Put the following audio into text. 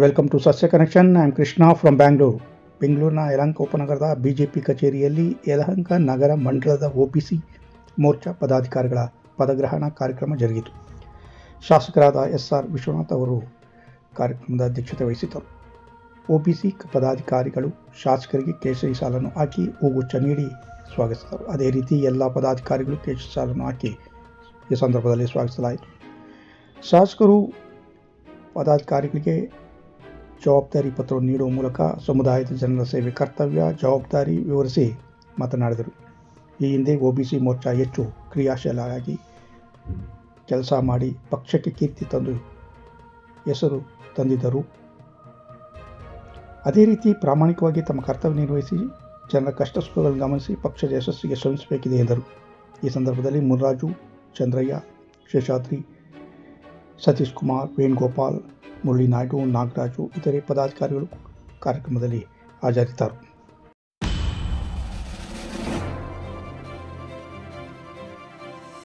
Welcome to Sasya connection I am Krishna from Bangalore ಬೆಂಗಳೂರಿನ Yelahanka ಉಪನಗರದ BJP ಕಚೇರಿಯಲ್ಲಿ ಯಲಹಂಕ ನಗರ ಮಂಡಲದ OBC Morcha ಪದಾಧಿಕಾರಿಗಳ ಪದಗ್ರಹಣ ಕಾರ್ಯಕ್ರಮ ಜರುಗಿತು. ಶಾಸಕರಾದ ಎಸ್ ಆರ್ ವಿಶ್ವನಾಥ್ ಅವರು ಕಾರ್ಯಕ್ರಮದ ಅಧ್ಯಕ್ಷತೆ ವಹಿಸಿದ್ದರು. ಒಬಿಸಿ ಪದಾಧಿಕಾರಿಗಳು ಶಾಸಕರಿಗೆ ಕೇಸರಿ ಸಾಲನ್ನು ಹಾಕಿ ಹೂಗುಚ್ಛ ನೀಡಿ ಸ್ವಾಗತಿಸಿದರು. ಅದೇ ರೀತಿ ಎಲ್ಲ ಪದಾಧಿಕಾರಿಗಳು ಕೇಸರಿ ಸಾಲನ್ನು ಹಾಕಿ ಈ ಸಂದರ್ಭದಲ್ಲಿ ಸ್ವಾಗತಿಸಲಾಯಿತು. ಶಾಸಕರು ಪದಾಧಿಕಾರಿಗಳಿಗೆ ಜವಾಬ್ದಾರಿ ಪತ್ರವನ್ನು ನೀಡುವ ಮೂಲಕ ಸಮುದಾಯದ ಜನರ ಸೇವೆ ಕರ್ತವ್ಯ ಜವಾಬ್ದಾರಿ ವಿವರಿಸಿ ಮಾತನಾಡಿದರು. ಈ ಹಿಂದೆ ಒಬಿಸಿ ಮೋರ್ಚಾ ಹೆಚ್ಚು ಕ್ರಿಯಾಶೀಲರಾಗಿ ಕೆಲಸ ಮಾಡಿ ಪಕ್ಷಕ್ಕೆ ಕೀರ್ತಿ ತಂದು ಹೆಸರು ತಂದಿದ್ದರು. ಅದೇ ರೀತಿ ಪ್ರಾಮಾಣಿಕವಾಗಿ ತಮ್ಮ ಕರ್ತವ್ಯ ನಿರ್ವಹಿಸಿ ಜನರ ಕಷ್ಟ ಸುಖಗಳನ್ನು ಗಮನಿಸಿ ಪಕ್ಷದ ಯಶಸ್ಸಿಗೆ ಶ್ರಮಿಸಬೇಕಿದೆ ಎಂದರು. ಈ ಸಂದರ್ಭದಲ್ಲಿ ಮುನ್ರಾಜು, ಚಂದ್ರಯ್ಯ, ಶೇಷಾದ್ರಿ, ಸತೀಶ್ ಕುಮಾರ್, ವೇಣುಗೋಪಾಲ್ ಮುರಳಿ ನಾಯ್ಡು ನಾಗರಾಜು ಇತರೆ ಪದಾಧಿಕಾರಿಗಳು ಕಾರ್ಯಕ್ರಮದಲ್ಲಿ ಹಾಜರಿದ್ದರು.